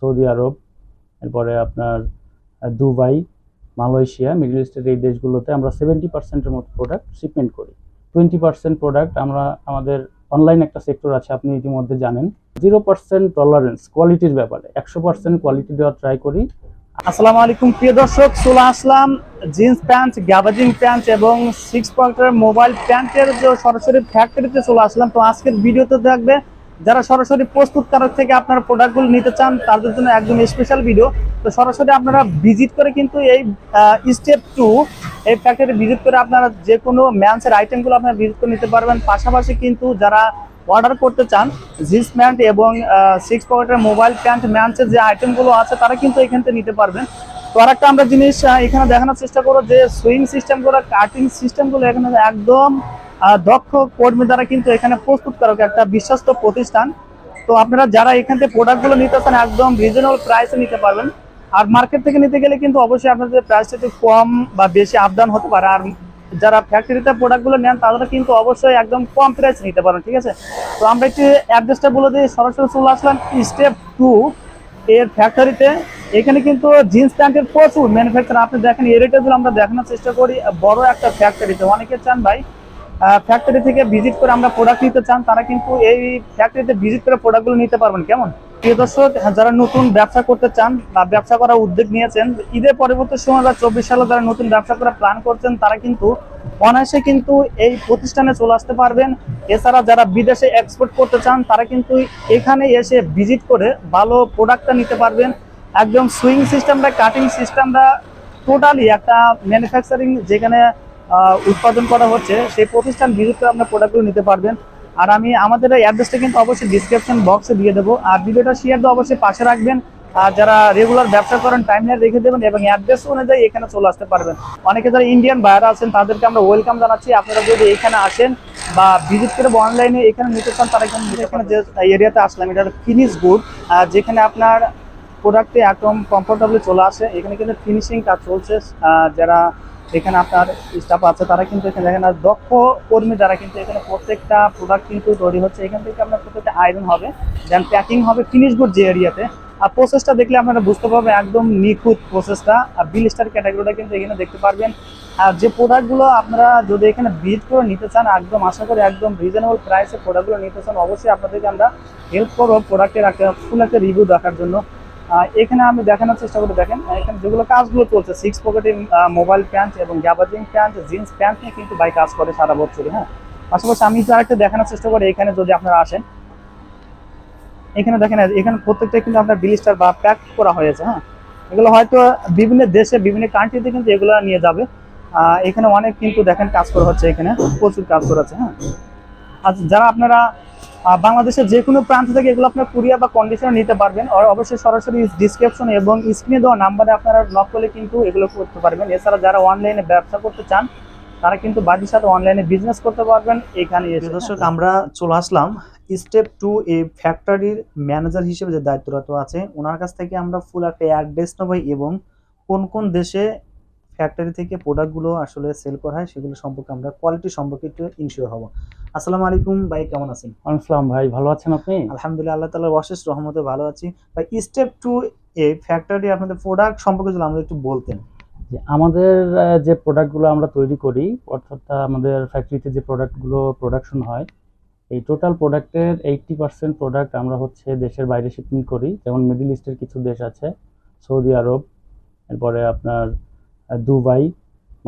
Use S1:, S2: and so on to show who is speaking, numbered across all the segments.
S1: Saudi আরব, এরপরে আপনার Dubai, Malaysia, middle ইস্টের এই দেশগুলোতে আমরা সেভেন্টি পার্সেন্টের মতো প্রোডাক্ট শিপমেন্ট করি। টোয়েন্টি পার্সেন্ট প্রোডাক্ট আমরা, আমাদের অনলাইন একটা সেক্টর আছে, আপনি ইতিমধ্যে জানেন। জিরো পার্সেন্ট টলারেন্স কোয়ালিটির ব্যাপারে। একশো পার্সেন্ট কোয়ালিটি দেওয়ার ট্রাই করি।
S2: আসসালামু আলাইকুম, প্রিয় দর্শক, চলে আসলাম জিন্স প্যান্ট গ্যাবাজিং প্যান্ট এবং সিক্স পয়েন্টের মোবাইল প্যান্টের যে সরাসরি ফ্যাক্টরিতে চলে আসলাম। তো আজকের ভিডিওতে দেখবে যারা সরাসরি প্রস্তুত প্রস্তুতকারক থেকে আপনারা প্রোডাক্টগুলো নিতে চান, তাদের জন্য একদম স্পেশাল ভিডিও তো সরাসরি আপনারা ভিজিট করে কিন্তু এই স্টেপ টু এই ফ্যাক্টরি ভিজিট করে আপনারা যে কোনো ম্যান্সের আইটেমগুলো আপনারা ভিজিট করে নিতে পারবেন। পাশাপাশি কিন্তু যারা অর্ডার করতে চান জিন্স প্যান্ট এবং সিক্স পকেটের মোবাইল প্যান্ট ম্যান্সের যে আইটেমগুলো আছে, তারা কিন্তু এখান থেকে নিতে পারবেন। তো আরেকটা আমরা জিনিস এখানে দেখানোর চেষ্টা করব যে সুইং সিস্টেমগুলো কাটিং সিস্টেমগুলো এখানে একদম দক্ষ কর্মী দ্বারা কিন্তু এখানে প্রস্তুতকারক একটা বিশ্বস্ত প্রতিষ্ঠান। তো আপনারা যারা এখান থেকে প্রোডাক্টগুলো নিতে চান, একদম রিজনেবল প্রাইসে নিতে পারবেন। আর মার্কেট থেকে নিতে গেলে কিন্তু অবশ্যই আপনাদের প্রাইসটা একটু কম বা বেশি আপডাউন হতে পারে। আর যারা ফ্যাক্টরিতে প্রোডাক্টগুলো নেন, তারা কিন্তু অবশ্যই একদম কম প্রাইস নিতে পারেন, ঠিক আছে? তো আমরা একটু অ্যাড্রেসটা বলে দিই। সরাসরি চলে আসলাম স্টেপ টু এর ফ্যাক্টরিতে এখানে কিন্তু জিন্স প্যান্টের প্রচুর ম্যানুফ্যাকচার আপনি দেখেন এরিটাগুলো আমরা দেখানোর চেষ্টা করি। বড় একটা ফ্যাক্টরিতে অনেকে চান ভাই ফ্যাক্টরি থেকে ভিজিট করে আমরা প্রোডাক্ট নিতে চান, তারা কিন্তু এই ফ্যাক্টরিতে ভিজিট করে প্রোডাক্টগুলো নিতে পারবেন। কেমন? প্রিয় দর্শক, যারা নতুন ব্যবসা করতে চান বা ব্যবসা করার উদ্যোগ নিয়েছেন, ঈদের পরবর্তী সময় বা চব্বিশ সালে যারা নতুন ব্যবসা করার প্ল্যান করছেন, তারা কিন্তু অনায়াসে কিন্তু এই প্রতিষ্ঠানে চলে আসতে পারবেন। এছাড়া যারা বিদেশে এক্সপোর্ট করতে চান, তারা কিন্তু এখানে এসে ভিজিট করে ভালো প্রোডাক্টটা নিতে পারবেন। একদম সুইং সিস্টেমটা কাটিং সিস্টেমটা টোটালি একটা ম্যানুফ্যাকচারিং যেখানে উৎপাদন করা হচ্ছে, সেই প্রতিষ্ঠান ভিজিট করে আপনার প্রোডাক্টগুলো নিতে পারবেন। আর আমি, আমাদের অ্যাড্রেসটা কিন্তু অবশ্যই ডিসক্রিপশন বক্সে দিয়ে দেবো। আর ভিডিওটা শেয়ার দিয়ে অবশ্যই পাশে রাখবেন। আর যারা রেগুলার ব্যবসা করেন টাইম লাইন রেখে দেবেন এবং অ্যাড্রেস অনুযায়ী এখানে চলে আসতে পারবেন। অনেকে যারা ইন্ডিয়ান বাইরে আছেন, তাদেরকে আমরা ওয়েলকাম জানাচ্ছি। আপনারা যদি এখানে আসেন বা ভিজিট করে অনলাইনে এখানে নিতে চান, তারা এখানে এখানে যে এরিয়াতে আসলাম, এটা ফিনিশ গুড যেখানে আপনার প্রোডাক্টে একদম কমফোর্টেবলি চলে আসে, এখানে কিন্তু ফিনিশিং কাজ চলছে। যারা এখানে আপনার স্টাফ আছে, তারা কিন্তু এখানে দেখেন, আর দক্ষ কর্মী যারা কিন্তু এখানে প্রত্যেকটা প্রোডাক্ট কিন্তু তৈরি হচ্ছে। এখান থেকে আপনার প্রত্যেকটা আয়রন হবে দেন প্যাকিং হবে ফিনিশ গুড যে এরিয়াতে আর প্রসেসটা দেখলে আপনারা বুঝতে পারবেন, একদম নিখুঁত প্রসেসটা আর বিল স্টার ক্যাটাগরিটা কিন্তু এখানে দেখতে পারবেন। আর যে প্রোডাক্টগুলো আপনারা যদি এখানে ভিজিট করে নিতে চান, একদম আশা করি একদম রিজনেবল প্রাইসে প্রোডাক্টগুলো নিতে চান, অবশ্যই আপনাদেরকে আমরা হেল্প করব প্রোডাক্টের একটা ফুল একটা রিভিউ দেখার জন্য। এখানে আমি দেখানোর চেষ্টা করে দেখেন এখানে যেগুলো কাজগুলো চলছে সিক্স পকেটে মোবাইল প্যান্ট এবং গ্যাবাজিং প্যান্ট জিন্স প্যান্ট নিয়ে কিন্তু বাই কাজ করে সারা বছর হ্যাঁ? পাশাপাশি আমি একটু আরেকটা দেখানোর চেষ্টা করি, এখানে যদি আপনারা আসেন। এখানে দেখেন, এখানে প্রত্যেকটা কিন্তু আপনার বিলিস্টার বা প্যাক করা হয়েছে হ্যাঁ? এগুলো হয়তো বিভিন্ন দেশে, বিভিন্ন কান্ট্রিতে কিন্তু এগুলো নিয়ে যাবে। এখানে অনেক কিন্তু দেখেন কাজ করা হচ্ছে এখানে, প্রচুর কাজ করা হচ্ছে হ্যাঁ? আর যারা আপনারা বাংলাদেশের যে কোনো প্রান্ত থেকে এগুলো আপনার কুরিয়ার বা কন্ডিশনে নিতে পারবেন। আর অবশ্যই সরাসরি ডিসক্রিপশন এবং স্ক্রিনে দেওয়া নাম্বারে আপনারা নক করলে কিন্তু এগুলো করতে পারবেন। এছাড়া যারা অনলাইনে ব্যবসা করতে চান, তারা কিন্তু বাড়ির সাথে অনলাইনে বিজনেস করতে পারবেন। এখানে দর্শক, আমরা চলে আসলাম স্টেপ টু এই ফ্যাক্টরির ম্যানেজার হিসেবে যে দায়িত্বরত আছে, ওনার কাছ থেকে আমরা ফুল একটা অ্যাড্রেস নেব এবং কোন কোন দেশে ফ্যাক্টরি থেকে প্রোডাক্টগুলো আসলে সেল করা হয় সেগুলো সম্পর্কে আমরা কোয়ালিটি সম্পর্কে একটু ইনশিওর হব। আসসালামু আলাইকুম ভাই কেমন আছেন?
S1: আসসালাম ভাই ভালো আছেন আপনি?
S2: আলহামদুলিল্লাহ আল্লাহ তালার অশেষ রহমতে ভালো আছি। ভাই স্টেপ টু এ ফ্যাক্টরি আপনাদের প্রোডাক্ট সম্পর্কে যদি আমাদের একটু বলতেন।
S1: যে আমাদের যে প্রোডাক্টগুলো আমরা তৈরি করি অর্থাৎ আমাদের ফ্যাক্টরিতে যে প্রোডাক্টগুলো প্রোডাকশন হয় এই টোটাল প্রোডাক্টের এইটটি পার্সেন্ট প্রোডাক্ট আমরা হচ্ছে দেশের বাইরে শিপমেন্ট করি। যেমন মিডল ইস্টের কিছু দেশ আছে সৌদি আরব এরপরে আপনার দুবাই,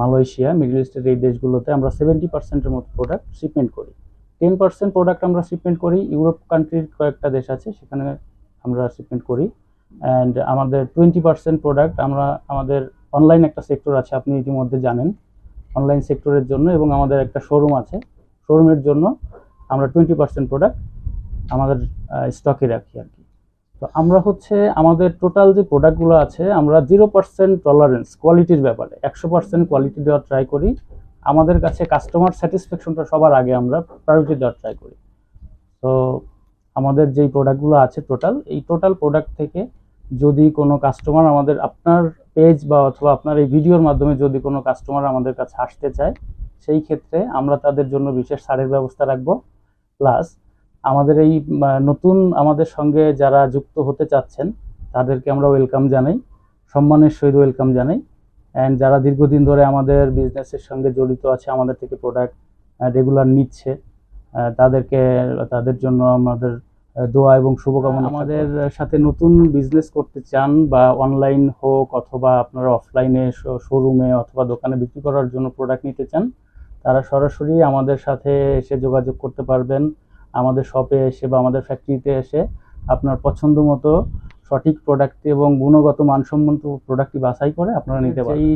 S1: মালয়েশিয়া, মিডল ইস্টের এই দেশগুলোতে আমরা সেভেন্টি পার্সেন্টের মতো প্রোডাক্ট শিপমেন্ট করি। টেন পার্সেন্ট প্রোডাক্ট আমরা শিপমেন্ট করি, ইউরোপ কান্ট্রির কয়েকটা দেশ আছে, সেখানে আমরা শিপমেন্ট করি। অ্যান্ড আমাদের টোয়েন্টি পার্সেন্ট প্রোডাক্ট আমরা, আমাদের অনলাইন একটা সেক্টর আছে, আপনি ইতিমধ্যে জানেন। অনলাইন সেক্টরের জন্য এবং আমাদের একটা শোরুম আছে। শোরুমের জন্য আমরা টোয়েন্টি পার্সেন্ট প্রোডাক্ট আমাদের স্টকে রাখি আর কি। তো আমরা হচ্ছে আমাদের টোটাল যে প্রোডাক্টগুলো আছে, আমরা জিরো পার্সেন্ট টলারেন্স কোয়ালিটির ব্যাপারে, একশো পার্সেন্ট কোয়ালিটি দেওয়ার ট্রাই করি। আমাদের কাছে কাস্টমার স্যাটিসফ্যাকশনটা সবার আগে আমরা প্রায়োরিটি দেওয়ার ট্রাই করি। তো আমাদের যেই প্রোডাক্টগুলো আছে টোটাল এই টোটাল প্রোডাক্ট থেকে যদি কোনো কাস্টমার আমাদের আপনার পেজ বা অথবা আপনার এই ভিডিওর মাধ্যমে যদি কোনো কাস্টমার আমাদের কাছে আসতে চায়, সেই ক্ষেত্রে আমরা তাদের জন্য বিশেষ ছাড়ের ব্যবস্থা রাখব। প্লাস আমাদের এই নতুন আমাদের সঙ্গে যারা যুক্ত হতে চাচ্ছেন, তাদেরকে আমরা ওয়েলকাম জানাই, সম্মানের সহিত ওয়েলকাম জানাই। অ্যান্ড যারা দীর্ঘদিন ধরে আমাদের বিজনেসের সঙ্গে জড়িত আছে, আমাদের থেকে প্রোডাক্ট রেগুলার নিচ্ছে তাদেরকে, তাদের জন্য আমাদের দোয়া এবং শুভকামনা আমাদের সাথে নতুন বিজনেস করতে চান বা অনলাইন হোক অথবা আপনারা অফলাইনে শোরুমে অথবা দোকানে বিক্রি করার জন্য প্রোডাক্ট নিতে চান, তারা সরাসরি আমাদের সাথে এসে যোগাযোগ করতে পারবেন। আমাদের শপে এসে বা আমাদের ফ্যাক্টরিতে এসে আপনার পছন্দ মতো সঠিক প্রোডাক্ট এবং গুণগত মানসম্মত প্রোডাক্টটি বাছাই করে আপনারা নিতে পারেন এই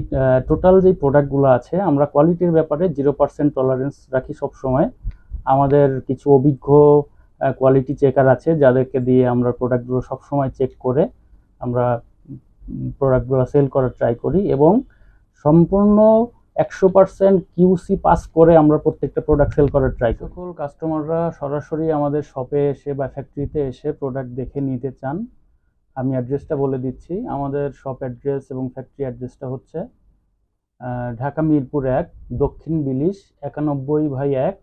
S1: টোটাল যে প্রোডাক্টগুলো আছে আমরা কোয়ালিটির ব্যাপারে জিরো পার্সেন্ট টলারেন্স রাখি সব সময় আমাদের কিছু অভিজ্ঞ কোয়ালিটি চেকার আছে যাদেরকে দিয়ে আমরা প্রোডাক্টগুলো সবসময় চেক করে আমরা প্রোডাক্টগুলো সেল করার ট্রাই করি এবং সম্পূর্ণ একশো পার্সেন্ট কিউসি পাস করে আমরা প্রত্যেকটা প্রোডাক্ট সেল করার ট্রাই করি। সকল কাস্টমাররা সরাসরি আমাদের শপে এসে বা ফ্যাক্টরিতে এসে প্রোডাক্ট দেখে নিতে চান, আমি অ্যাড্রেসটা বলে দিচ্ছি। আমাদের শপ অ্যাড্রেস এবং ফ্যাক্টরি অ্যাড্রেসটা হচ্ছে ঢাকা মিরপুর এক, দক্ষিণ বিলিশ, একানব্বই বাই এক,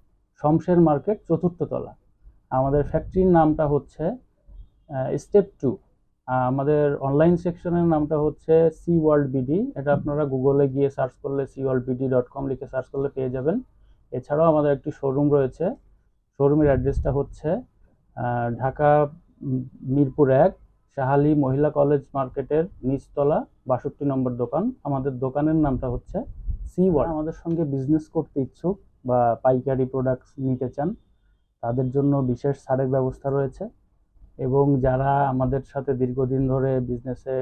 S1: শমশের মার্কেট চতুর্থ তলা আমাদের ফ্যাক্টরির নামটা হচ্ছে স্টেপ টু আমাদের অনলাইন সেকশনের নামটা হচ্ছে সি ওয়ার্ল্ড বিডি এটা আপনারা গুগলে গিয়ে সার্চ করলে C world BD dot com লিখে সার্চ করলে পেয়ে যাবেন। এছাড়াও আমাদের একটি শোরুম রয়েছে। শোরুমের অ্যাড্রেসটা হচ্ছে ঢাকা মিরপুর এক, শাহালি মহিলা কলেজ মার্কেটের নিচতলা বাষট্টি নম্বর দোকান। আমাদের দোকানের নামটা হচ্ছে সি ওয়ার্ল্ড আমাদের সঙ্গে বিজনেস করতে ইচ্ছুক বা পাইকারি প্রোডাক্টস নিতে চান, তাদের জন্য বিশেষ ছাড়ের ব্যবস্থা রয়েছে। এবং যারা আমাদের সাথে দীর্ঘদিন ধরে বিজনেসে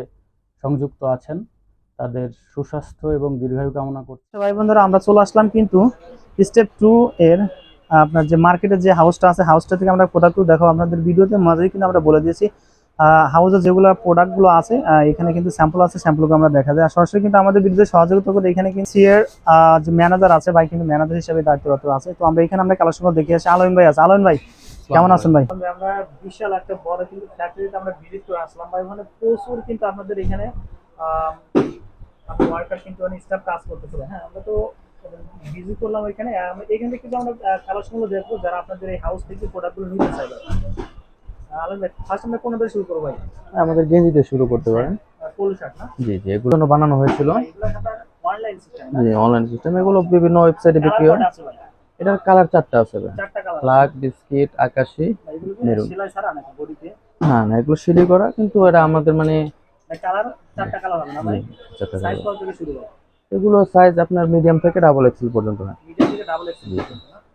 S1: সংযুক্ত আছেন, তাদের সুস্বাস্থ্য এবং দীর্ঘায়ু কামনা করছি।
S2: ভাই বন্ধুরা, আমরা চলে আসলাম কিন্তু স্টেপ টু এর, আপনার যে মার্কেটের যে হাউসটা আছে হাউসটা থেকে আমরা প্রোডাক্টগুলো দেখো আপনাদের ভিডিওতে। মাঝেই কিন্তু আমরা বলে দিয়েছি হাউসে যেগুলো প্রোডাক্টগুলো আছে এখানে কিন্তু স্যাম্পল আছে স্যাম্পলগুলো আমরা দেখা যায়। আর সরাসরি কিন্তু আমাদের ভিডিওতে সহযোগিতা করে এখানে কিন্তু সিএর যে ম্যানেজার আছে, ভাই কিন্তু ম্যানেজার হিসেবে দায়িত্বরত আছে। তো আমরা এখানে আমরা কালেকশনগুলো দেখে আসি। আলোয়ন ভাই আছে। আলোয়ন ভাই কেমন আছেন ভাই? আমরা বিশাল একটা বড় কিন্তু ফ্যাক্টরিতে আমরা ভিজিট করে আসলাম। ভাই মানে প্রচুর কিন্তু আপনাদের এখানে ওয়ার্কার কিন্তু অনেক স্টাফ কাজ করতেছিল হ্যাঁ আমরা তো ভিজিট করলাম ওইখানে এখানে কিন্তু আমরা কালেকশনগুলো দেখব যারা আপনাদের এই হাউস থেকে প্রোডাক্টগুলো নিতে চাইবে আলম ভাই ফার্স্ট আমরা কোন শুরু করব ভাই?
S3: আমাদের গেঞ্জিতে শুরু করতে পারেন।
S2: ফুল শার্ট না?
S3: জি জি এগুলো বানানো হয়েছিল।
S2: অনলাইন সিস্টেম
S3: অনলাইন এগুলো বিভিন্ন ওয়েবসাইটে বিক্রি হয়। এটার কালার চারটা আছে ভাই।
S2: চারটা কালার
S3: ব্ল্যাক বিস্কিট আকাশি মেরুন। না না এগুলো সিলি করা কিন্তু এটা আমাদের মানে
S2: না
S3: এগুলো সাইজ আপনার মিডিয়াম থেকে ডাবল এক্সেল পর্যন্ত হয়।
S2: মিডিয়াম থেকে ডাবল এক্সেল
S3: জি।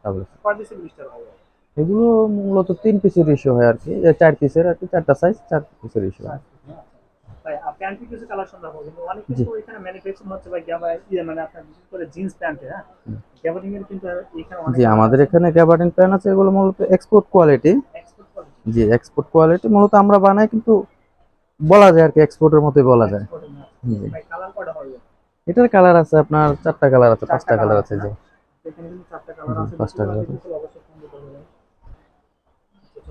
S3: ডাবল
S2: কয় পিসের মিস্টার হবে?
S3: এগুলো মূলত তিন পিসের ইস্যু হয় আর কি। চার পিসের আর কি চারটা সাইজ চার পিসের ইস্যু হয়।
S2: ভাই প্যান্ট কিছু কালেকশন রাখব কিন্তু অনেক কিছু এখানে ম্যানুফ্যাকচার হচ্ছে ভাই গ্যাবা ইয়ে মানে আপনার বিশেষ করে জিন্স প্যান্টে হ্যাঁ? গ্যাবারিং এর কিন্তু এখানে অনেক
S3: জি আমাদের এখানে গ্যাবার্ডিন প্যান আছে এগুলো মূলত এক্সপোর্ট কোয়ালিটি
S2: এক্সপোর্ট কোয়ালিটি
S3: জি এক্সপোর্ট কোয়ালিটি মূলত আমরা বানাই কিন্তু বলা যায় আর কি এক্সপোর্টের মতোই বলা যায়।
S2: ভাই কালার কয়টা হবে?
S3: এটার কালার আছে আপনার চারটা কালার আছে পাঁচটা কালার আছে জি।
S2: এখানে কিন্তু চারটা কালার আছে
S3: পাঁচটা
S2: দুটো
S3: colour
S2: অবশ্যই সুন্দর করবে ভাই আচ্ছা।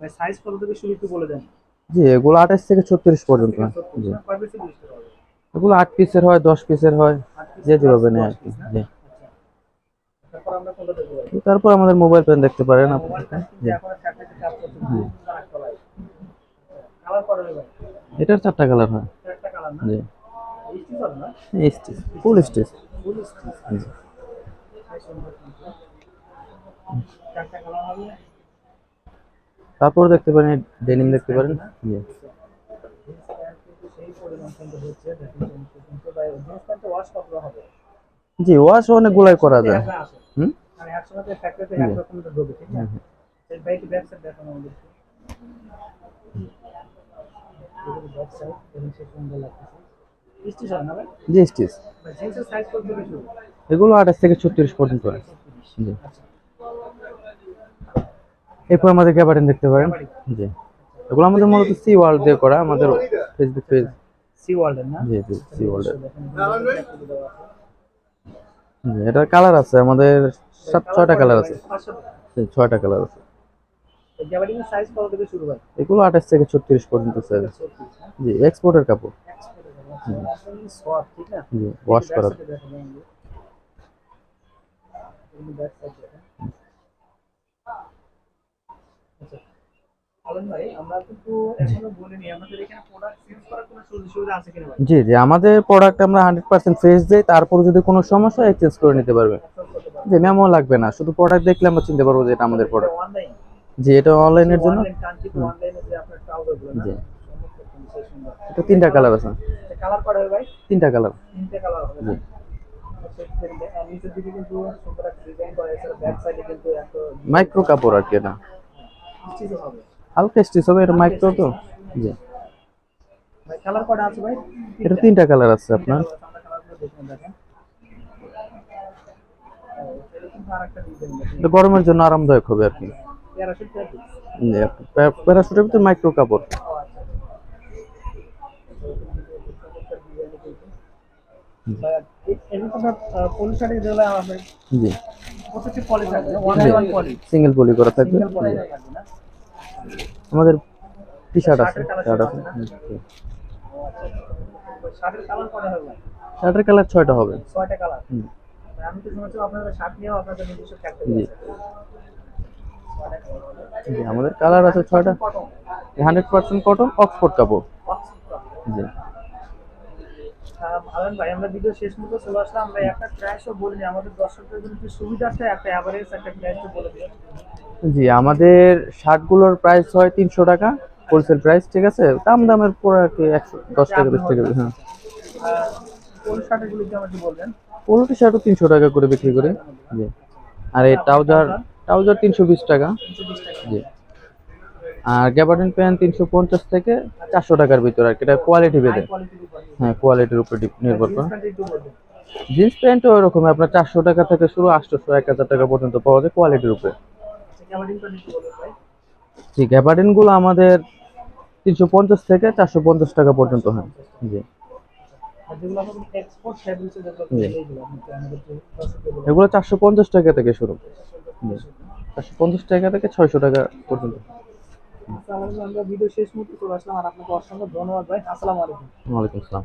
S2: ভাই। সাইজ কত থেকে শুরু একটু বলে দেন।
S3: জি এগুলো আঠাশ থেকে ছত্রিশ পর্যন্ত। জি। এগুলো আট পিসের হয় দশ পিসের হয় যে যেভাবে নেয় আর কি জি।
S2: আচ্ছা। তারপর
S3: আমাদের মোবাইল প্যান দেখতে পারেন আপনি। জি? এটার চারটা কালার হয়। জি। ফুল। জি।
S2: চারটা কালার হবে।
S3: তারপর দেখতে পারেন ডেনিম দেখতে পারেন। জি ওয়াশ অনেকগুলাই করা যায়। হুম?
S2: মানে
S3: জি।
S2: এগুলো। স্টিচ
S3: আঠাশ থেকে ছত্রিশ পর্যন্ত জি
S2: আচ্ছা।
S3: এরপর আমাদের গ্যাবার্ডিন দেখতে পারেন জি এগুলো আমাদের মূলত সি ওয়ার্ল্ড দিয়ে করা আমাদের ফেসবুক পেজ
S2: সি ওয়ার্ল্ডের না?
S3: G G C. জি, এটার কালার আছে আমাদের সাত ছয়টা কালার আছে। ছয়টা কালার আছে
S2: এই সাইজ কত থেকে শুরু ভাই?
S3: এগুলো আঠাশ থেকে ছত্রিশ পর্যন্ত
S2: হ্যাঁ?
S3: জি এক্সপোর্টের কাপড়? জি ওয়াশ করা
S2: Back side এ দেখাবো আমি। এগুলো back side দেখেন। আচ্ছা। আলম ভাই আমরা কিন্তু এখনও বলিনি আমাদের এখানে প্রোডাক্ট চেঞ্জ করার কোনো সুযোগ সুবিধা আছে কিনা ভাই
S3: জি। জি আমাদের প্রোডাক্ট আমরা হান্ড্রেড পার্সেন্ট ফ্রেশ দিই তারপর যদি কোনো সমস্যা হয় এক্সচেঞ্জ করে নিতে পারবে। যে মেমো লাগবে না শুধু প্রোডাক্ট দেখলে আমরা চিনতে পারব যে এটা আমাদের প্রোডাক্ট জি এটা অনলাইনের জন্য। জি। এটা তিনটা কালার আছে।
S2: কালার করা হবে ভাই?
S3: তিনটা কালার
S2: তিনটে কালার হবে
S3: জি।
S2: আর নিচের দিকে কিন্তু সুন্দর একটা ডিজাইন করা আছে ব্যাক সাইডে কিন্তু একটা
S3: মাইক্রো কাপড় আর কি এটা।
S2: স্টিচ হবে।
S3: হালকা স্টিচ হবে এটা মাইক্রো তো জি।
S2: ভাই কালার করা আছে ভাই?
S3: এটা তিনটা কালার আছে আপনার। গরমের জন্য আরামদায়ক হবে আর কি। প্যারাশুটের ভিতরে মাইক্রো কাপড়। সিঙ্গেল পলি করা থাকবে
S2: সিঙ্গেল পলি
S3: জি।
S2: থাকবে না
S3: আমাদের টি শার্ট আছে। শার্ট আছে
S2: শার্টের কালার করা হবে?
S3: শার্টের কালার ছয়টা হবে।
S2: ছয়টা কালার। আমি তো শুনেছি আপনাদের শার্ট নিয়েও আপনাদের নিজস্ব ফ্যাক্টরি
S3: জি। আমাদের কালার আছে ছয়টা। হান্ড্রেড পার্সেন্ট কটন অক্সফোর্ড কাপড়। জি।
S2: আলম ভাই আমরা ভিডিও শেষ মতো চলে আসলাম। আমরা একটা প্রাইসও বলিনি আমাদের দর্শকদের জন্য কি সুবিধা আছে একটা অ্যাভারেজ একটা প্রাইসও বলে দিন
S3: জি আমাদের শার্টগুলোর প্রাইস হয় তিনশো টাকা হোলসেল প্রাইস ঠিক আছে? দাম দামের পর আর কি একশো দশ টাকা বিশ টাকা হ্যাঁ। পোলো টি শার্টও তিনশো টাকা করে বিক্রি করি। জি। আর এই ট্রাউজার ট্রাউজার তিনশো
S2: তিনশো বিশ টাকা।
S3: জি। আর গ্যাবার্ডিন প্যান্ট তিনশো পঞ্চাশ থেকে চারশো টাকার ভিতরে আর কি। এটা কোয়ালিটি বেঁধে হ্যাঁ কোয়ালিটির উপর নির্ভর করে। জিন্স প্যান্টও ওরকম আপনার চারশো টাকা থেকে শুরু আটশোশো এক হাজার টাকা পর্যন্ত পাওয়া যায় কোয়ালিটির উপরে।
S2: আচ্ছা
S3: জি গ্যাবার্ডিনগুলো আমাদের তিনশো পঞ্চাশ থেকে চারশো পঞ্চাশ টাকা পর্যন্ত হয়। জি। এগুলো চারশো পঞ্চাশ টাকা থেকে শুরু। চারশো পঞ্চাশ টাকা থেকে ছয়শো টাকা পর্যন্ত।
S2: আমরা ভিডিও শেষ মুহূর্তে চলে আসলাম আর আপনাকে অসংখ্য ধন্যবাদ ভাই। আসসালামু আলাইকুম।
S3: ওয়ালাইকুম আসসালাম।